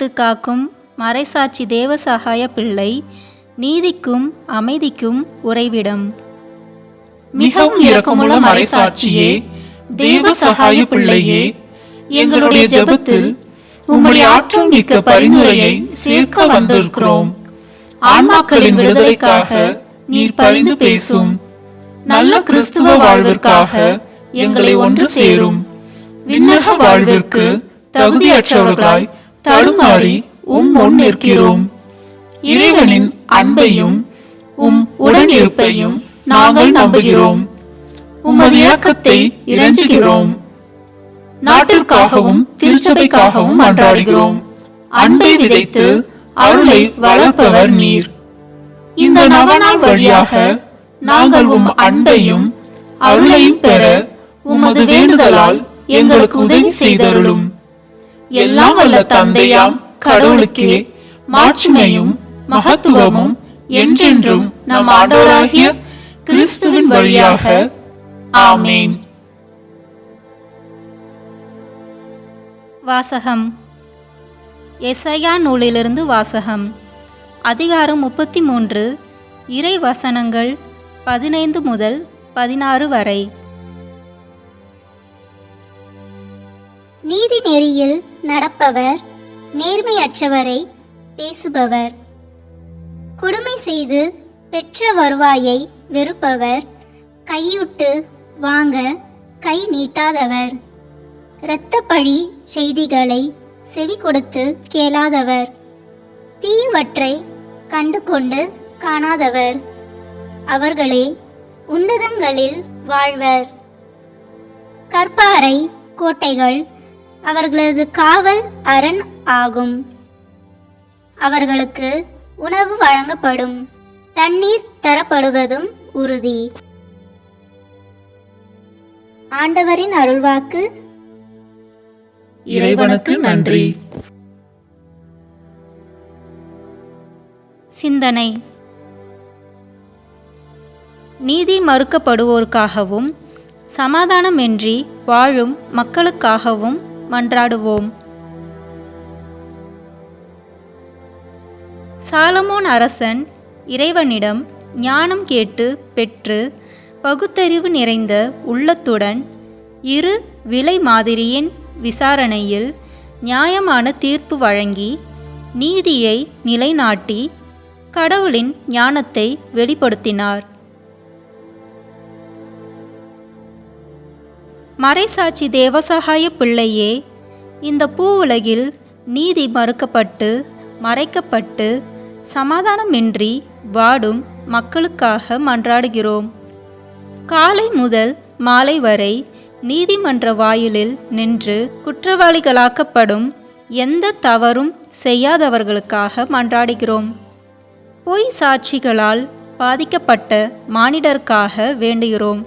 கரம் காக்கும் மறைசாட்சி தேவசகாய பிள்ளை நீதிக்கும் அமைதிக்கும் உறைவிடம். மிகவும் இரக்கமுள்ள மறைசாட்சியே தேவ சகாய பிள்ளையே எங்களுடைய ஜெபத்தில் உம்முடைய ஆற்றல் மிக்க பரிந்துரையை சேர்க்க வந்திருக்கிறோம். ஆன்மாக்களின் விடுதலைக்காக நீர் பரிந்து பேசும். நல்ல கிறிஸ்துவ வாழ்விற்காக எங்களை ஒன்று சேரும். விண்ணக வாழ்விற்கு தகுதியற்றவர்களாய் தடுமாறி உம் முன் நிற்கிறோம். இறைவனின் அன்பையும் உம் உடனிருப்பையும் நாங்கள் நம்புகிறோம். உமது இயக்கத்தை இறைஞ்சுகிறோம். நாட்டிற்காகவும் திருச்சபைக்காகவும் அன்றாடுகிறோம். அன்பை விதைத்து அருளை வளர்ப்பவர் நீர். இந்த நவநாள் வழியாக நாங்கள் உம் அன்பையும் அருளையும் பெற உமது வேண்டுதலால் எங்களுக்கு உதவி செய்தருளும். எல்லாம் வல்ல தந்தையாம் கடவுளுக்கே மாட்சிமையும் மகத்துவமும் என்றென்றும் நம் ஆண்டவராகிய கிறிஸ்துவின் வழியாக. ஆமேன். வாசகம். எசையா நூலிலிருந்து வாசகம். அதிகாரம் முப்பத்தி மூன்று இறை வசனங்கள் பதினைந்து முதல் பதினாறு வரை. நீதி நெறியில் நடப்பவர் நேர்மையற்றவரை பேசுபவர். கொடுமை செய்து பெற்ற வருவாயை வெறுப்பவர். கையுட்டு வாங்க கை நீட்டாதவர். இரத்தப்பழி செய்திகளை செவி கொடுத்து கேளாதவர். தீயவற்றை கண்டு கொண்டு காணாதவர். அவர்களே உன்னதங்களில் வாழ்வர். கற்பாறை கோட்டைகள் அவர்களது காவல் அரண் ஆகும். அவர்களுக்கு உணவு வழங்கப்படும். தண்ணீர் தரப்படுவதும் உறுதி. ஆண்டவரின் அருள்வாக்கு. இறைவனுக்கு நன்றி. சிந்தனை. நீதி மறுக்கப்படுவோருக்காகவும் சமாதானமின்றி வாழும் மக்களுக்காகவும் மன்றாடுவோம். சாலமோன் அரசன் இறைவனிடம் ஞானம் கேட்டு பெற்று பகுத்தறிவு நிறைந்த உள்ளத்துடன் இரு விலை மாதிரியின் விசாரணையில் நியாயமான தீர்ப்பு வழங்கி நீதியை நிலைநாட்டி கடவுளின் ஞானத்தை வெளிப்படுத்தினார். மறைசாட்சி தேவசகாய பிள்ளையே இந்த பூ உலகில் நீதி மறுக்கப்பட்டு மறைக்கப்பட்டு சமாதானமின்றி வாடும் மக்களுக்காக மன்றாடுகிறோம். காலை முதல் மாலை வரை நீதிமன்ற வாயிலில் நின்று குற்றவாளிகளாக்கப்படும் எந்த தவறும் செய்யாதவர்களுக்காக மன்றாடுகிறோம். பொய் சாட்சிகளால் பாதிக்கப்பட்ட மானிடருக்காக வேண்டுகிறோம்.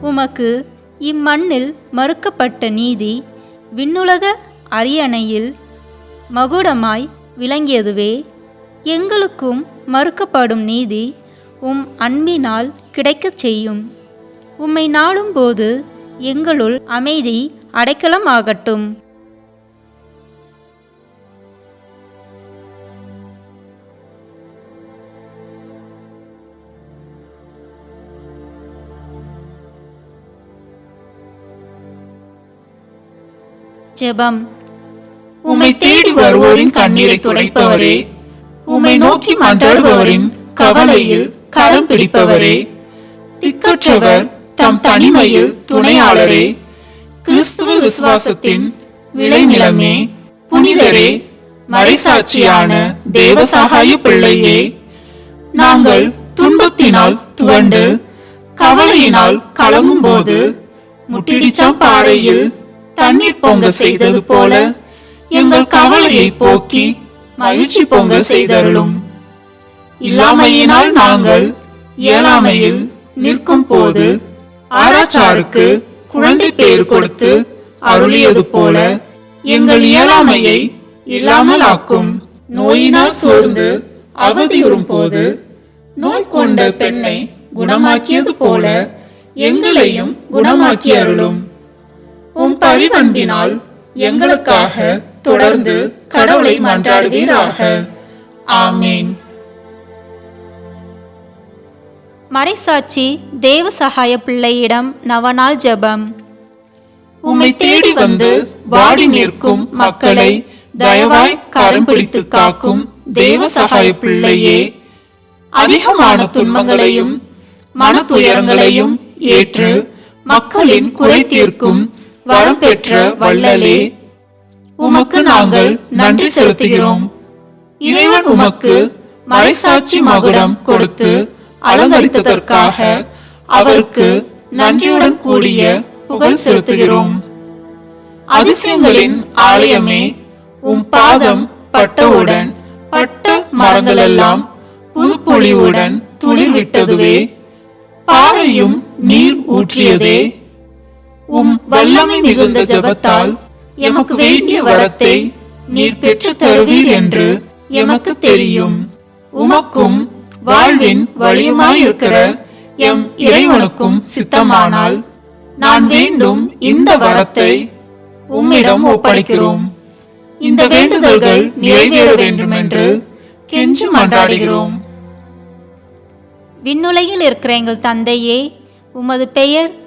உமக்கு இம்மண்ணில் மறுக்கப்பட்ட நீதி விண்ணுலக அரியணையில் மகுடமாய் விளங்கியதுவே. எங்களுக்கும் மறுக்கப்படும் நீதி உம் அன்பினால் கிடைக்கச் செய்யும். உம்மை நாடும்போது எங்களுள் அமைதி அடைக்கலமாகட்டும். ஜெபம். உம்மை தேடி வருவோரின் கண்ணீரை துடைப்பவரே. உம்மை நோக்கி மன்றாடுபவரின் கவலையில் கரம் பிடிப்பவரே. திக்கற்றவர் தம் தனிமையில் துணையாளரே. கிறிஸ்துவ விசுவாசத்தின் விளைநிலமே. புனிதரே மறைசாட்சியான தேவசகாய பிள்ளையே. நாங்கள் துன்பத்தினால் துவண்டு கவலையினால் கலங்கும் போது முட்டிடிச்சாம் பாறையில் தண்ணீர் பொங்க செய்தது போல எங்கள் கவலையை போக்கி மகிழ்ச்சி பொங்க செய்தருளும். இல்லாமையினால் நாங்கள் இயலாமையில் நிற்கும் போது ஆராய்ச்சாருக்கு குழந்தை பேர் கொடுத்து அருளியது போல எங்கள் இயலாமையை இல்லாமல் ஆக்கும் நோயினால் சோர்ந்து அவதியுறும் போது நோய் கொண்ட பெண்ணை குணமாக்கியது போல எங்களையும் குணமாக்கி அருளும் உம் பரிவன்பினால் எங்களுக்காக தொடர்ந்து கடவுளை மன்றாடுவீராக. ஆமேன். மறைசாட்சி தேவ சகாய பிள்ளையிடம் நவநாள் ஜெபம். உம்மை தேடி வந்து வாடி நிற்கும் மக்களை தயவாய் கரம் பிடித்து காக்கும் தேவ சகாய பிள்ளையே அதிகமான துன்பங்களையும் மன துயரங்களையும் ஏற்று மக்களின் குறை தீர்க்கும் வரம் பெற்ற வள்ளலே உமக்கு நாங்கள் நன்றி செலுத்துகிறோம். இறைவன் உமக்கு மறைசாட்சி மகுடம் கொடுத்து அலங்கரித்ததற்காக அவருக்கு நன்றியுடன் கூடிய புகழ் செலுத்துகிறோம். அதிசயங்களின் ஆலயமே உம் பாதம் பட்டவுடன் பட்ட மரங்களெல்லாம் புதுப்பொழிவுடன் துளிர் விட்டதுவே பாறையும் நீர் ஊற்றியதே. உம் வல்லமை மிகுந்த ஜெபத்தால் எமக்கு வேண்டிய வரத்தை நீர் பெற்று தருவீர் என்று எமக்கு தெரியும். உமக்கும் வாழ்வின் வழியுமாயிருக்கிற எம் இறைவனுக்கும் சித்தமானால் நான் வேண்டும் இந்த வரத்தை உம்மிடம் ஒப்படைக்கிறோம். இந்த வேண்டுதல்கள் நிறைவேற வேண்டும் என்று கெஞ்சி மன்றாடுகிறோம். விண்ணுலகில் இருக்கிற எங்கள் தந்தையே உமது பெயர்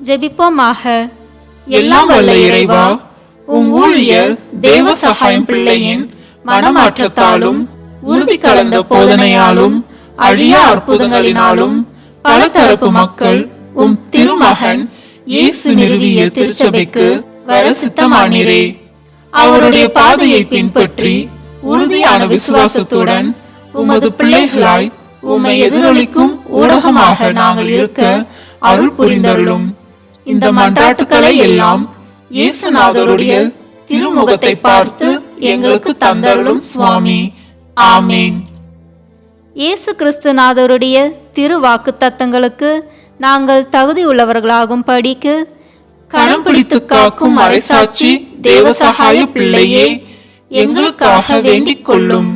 ஜெபிப்போமாக. எல்லாம் வல்ல இறைவா உம் ஊழியர் தேவ சகாயம் பிள்ளையின் மனமாற்றத்தாலும் உறுதி கலந்த போதனையாலும் அழியா அற்புதங்களினாலும் பல தரப்பு மக்கள் உம் திருமகன் இயேசு நிறுவிய திருச்சபைக்கு வர சித்தமானீரே. அவருடைய பாதையை பின்பற்றி உறுதியான விசுவாசத்துடன் உமது பிள்ளைகளாய் உம்மை எதிரொலிக்கும் ஊடகமாக நாங்கள் இருக்க அருள் புரிந்தருளும். இந்த மன்றாட்டுக்களை எல்லாம் இயேசுநாதருடைய திருமுகத்தை பார்த்து எங்களுக்கு தந்தருளும் சுவாமி. ஆமேன். இயேசு கிறிஸ்துநாதருடைய திரு வாக்கு தத்தங்களுக்கு நாங்கள் தகுதி உள்ளவர்களாகும் படிக்கு கரம் பிடித்து காக்கும் மறைசாட்சி தேவசகாய பிள்ளையே எங்களுக்காக வேண்டிக் கொள்ளும்